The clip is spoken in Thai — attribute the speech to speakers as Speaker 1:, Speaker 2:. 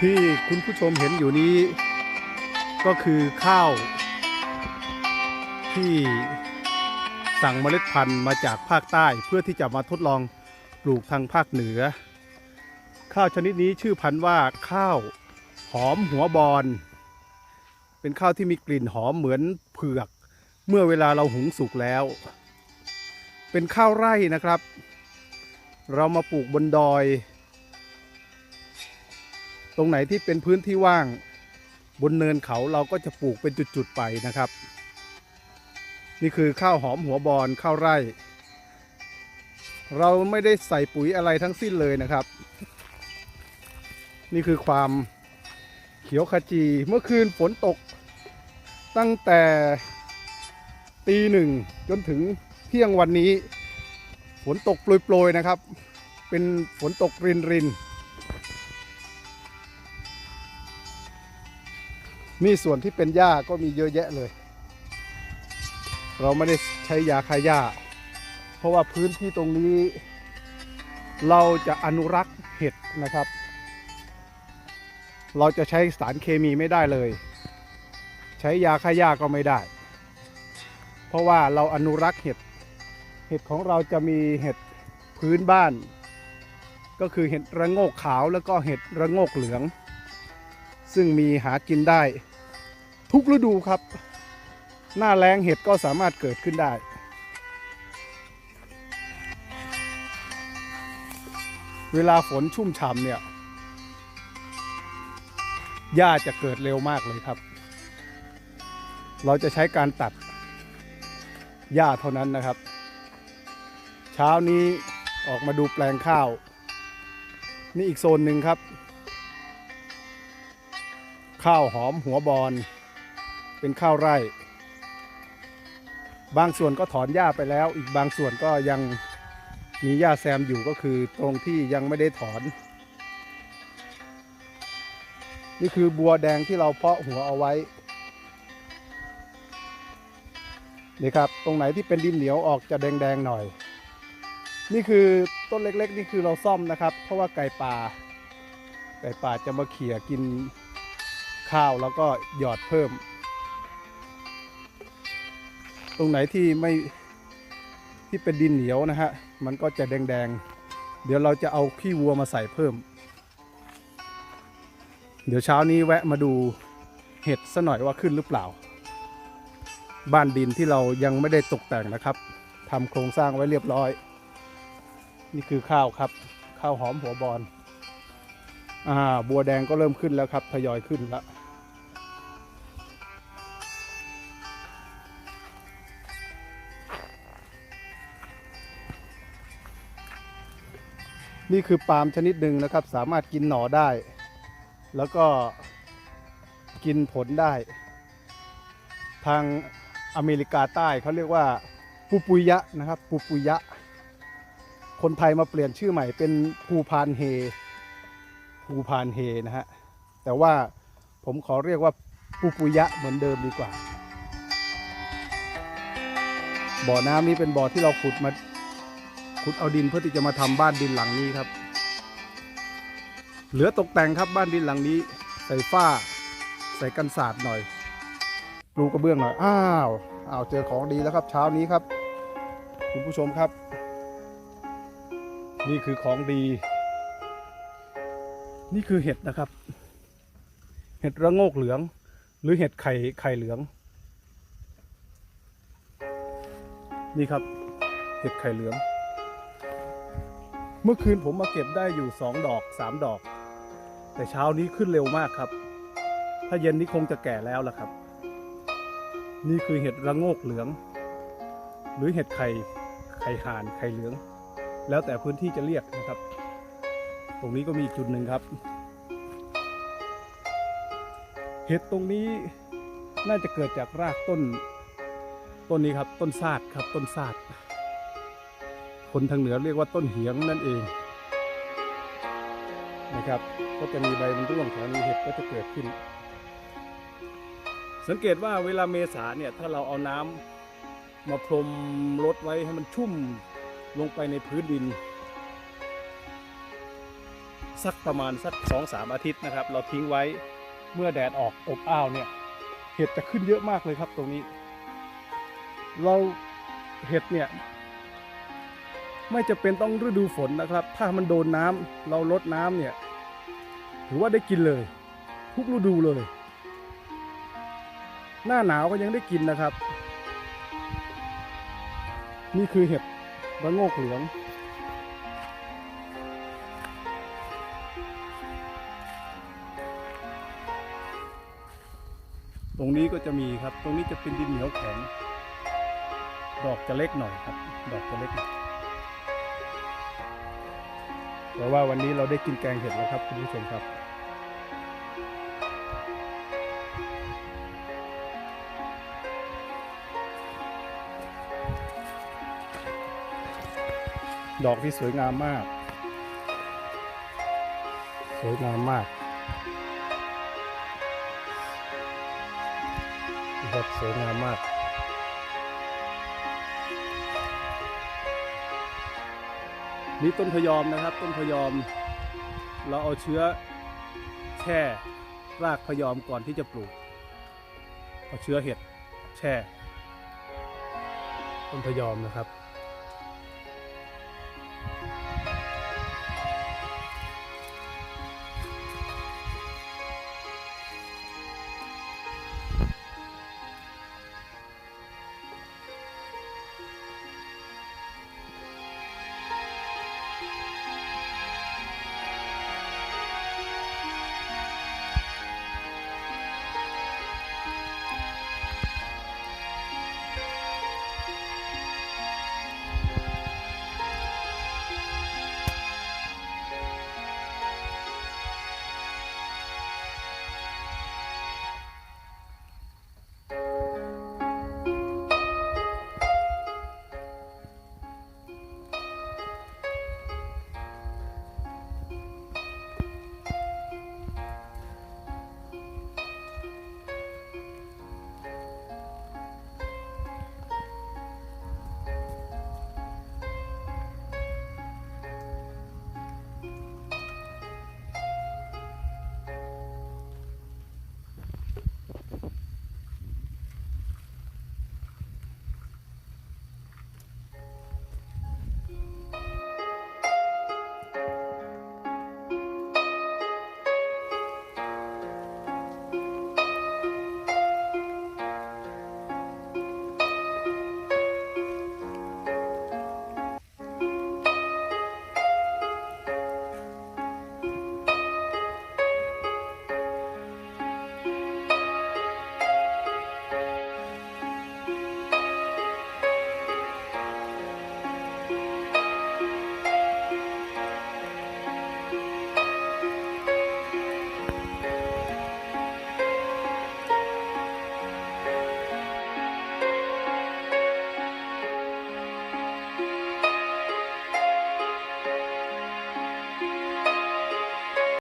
Speaker 1: ที่คุณผู้ชมเห็นอยู่นี้ ก็คือข้าว ที่สั่งเมล็ดพันธุ์มาจากภาคใต้เพื่อที่จะมาทดลองปลูกทางภาคเหนือ ข้าวชนิดนี้ชื่อพันธุ์ว่าข้าวหอมหัวบอนเป็นข้าวที่มีกลิ่นหอมเหมือนเผือก เมื่อเวลาเราหุงสุกแล้ว เป็นข้าวไร่นะครับ เรามาปลูกบนดอย ตรงไหนที่เป็นพื้นที่ว่างบนเนินเขาเราก็จะปลูกเป็นจุดๆไปนะครับ นี่คือข้าวหอมหัวบอนข้าวไร่ เราไม่ได้ใส่ปุ๋ยอะไรทั้งสิ้นเลยนะครับ นี่คือความเขียวขจีเมื่อคืนฝนตก ตั้งแต่ตีหนึ่งจนถึงเที่ยงวันนี้ ฝนตกโปรยๆนะครับ เป็นฝนตกรินริน นี่ส่วนที่เป็นหญ้าก็มีเยอะแยะเลย เราไม่ได้ใช้ยาฆ่าหญ้า เพราะว่าพื้นที่ตรงนี้ เราจะอนุรักษ์เห็ดนะครับ เราจะใช้สารเคมีไม่ได้เลย ใช้ยาฆ่าหญ้าก็ไม่ได้ เพราะว่าเราอนุรักษ์เห็ด เห็ดของเราจะมีเห็ดพื้นบ้าน ก็คือเห็ดระโงกขาวแล้วก็เห็ดระโงกเหลืองซึ่งมีหากินได้ ทุกฤดูครับ หน้าแล้งเห็ดก็สามารถเกิดขึ้นได้ เวลาฝนชุ่มฉ่ำเนี่ยหญ้าจะเกิดเร็วมากเลยครับ เราจะใช้การตัดหญ้าเท่านั้นนะครับ เช้านี้ออกมาดูแปลงข้าว นี่อีกโซนหนึ่งครับ ข้าวหอมหัวบอน เป็นข้าวไร่ บางส่วนก็ถอนหญ้าไปแล้ว อีกบางส่วนก็ยังมีหญ้าแซมอยู่ก็คือตรงที่ยังไม่ได้ถอน นี่คือบัวแดงที่เราเพาะหัวเอาไว้นี่ครับตรงไหนที่เป็นดินเหนียวออกจะแดงๆหน่อย นี่คือต้นเล็กๆ นี่คือเราซ่อมนะครับ เพราะว่าไก่ป่า ไก่ป่าจะมาเขี่ยกินข้าวแล้วก็หยอดเพิ่ม ตรงไหนที่ไม่ที่เป็นดินเหนียวนะฮะ มันก็จะแดงๆ เดี๋ยวเราจะเอาขี้วัวมาใส่เพิ่ม เดี๋ยวเช้านี้แวะมาดูเห็ดซะหน่อยว่าขึ้นหรือเปล่า บ้านดินที่เรายังไม่ได้ตกแต่งนะครับทำโครงสร้างไว้เรียบร้อย นี่คือข้าวครับ ข้าวหอมหัวบอลอ่า บัวแดงก็เริ่มขึ้นแล้วครับ ทยอยขึ้นแล้ว นี่คือปาล์มชนิดหนึ่งนะครับ สามารถกินหน่อได้ แล้วก็กินผลได้ ทางอเมริกาใต้เขาเรียกว่าปูปุยะนะครับปูปุยะ คนไทยมาเปลี่ยนชื่อใหม่เป็นภูพานเฮภูพานเฮนะฮะ แต่ว่าผมขอเรียกว่าปูปุยะเหมือนเดิมดีกว่า บ่อน้ำนี้เป็นบ่อที่เราขุดมา ขุดเอาดินเพื่อที่จะมาทำบ้านดินหลังนี้ครับ เหลือตกแต่งครับบ้านดินหลังนี้ ใส่ฝ้า ใส่กันศาสตร์หน่อยปลูกกระเบื้องหน่อยอ้าวอ้าวเจอของดีแล้วครับ เช้านี้ครับ คุณผู้ชมครับ นี่คือของดี นี่คือเห็ดนะครับ เห็ดระโงกเหลือง หรือเห็ดไข่ไข่เหลือง นี่ครับ เห็ดไข่เหลือง เมื่อคืนผมมาเก็บได้อยู่สองดอกสามดอก แต่เช้านี้ขึ้นเร็วมากครับ ถ้าเย็นนี้คงจะแก่แล้วล่ะครับ นี่คือเห็ดระโงกเหลือง หรือเห็ดไข่ไข่ห่านไข่เหลือง แล้วแต่พื้นที่จะเรียกนะครับ ตรงนี้ก็มีอีกจุดหนึ่งครับ เห็ดตรงนี้น่าจะเกิดจากรากต้น ต้นนี้ครับต้นซาดครับต้นซาด คนทางเหนือเรียกว่าต้นเหียงนั่นเองนะครับ ก็จะมีใบมันร่วงแถวนี้เห็ดก็จะเกิดขึ้น สังเกตว่าเวลาเมษาเนี่ยถ้าเราเอาน้ำมาพรมรดไว้ให้มันชุ่มลงไปในพื้นดิน สักประมาณสักสองสามอาทิตย์นะครับ เราทิ้งไว้เมื่อแดดออกอบอ้าวเนี่ย เห็ดจะขึ้นเยอะมากเลยครับตรงนี้ เราเห็ดเนี่ย ไม่จะเป็นต้องฤดูฝนนะครับ ถ้ามันโดนน้ำเราลดน้ำเนี่ย ถือว่าได้กินเลย ทุกฤดูเลย หน้าหนาวก็ยังได้กินนะครับ นี่คือเห็ดระโงกเหลืองตรงนี้ก็จะมีครับ ตรงนี้จะเป็นดินเหนียวแข็ง ดอกจะเล็กหน่อยครับ ดอกจะเล็กหน่อย แต่ว่าวันนี้เราได้กินแกงเห็ดแล้วครับคุณผู้ชมครับ ดอกที่สวยงามมาก สวยงามมากนะครับสวยงามมาก นี่ต้นพยอมนะครับ ต้นพยอม เราเอาเชื้อแช่รากพยอมก่อนที่จะปลูกเอาเชื้อเห็ดแช่ต้นพยอมนะครับ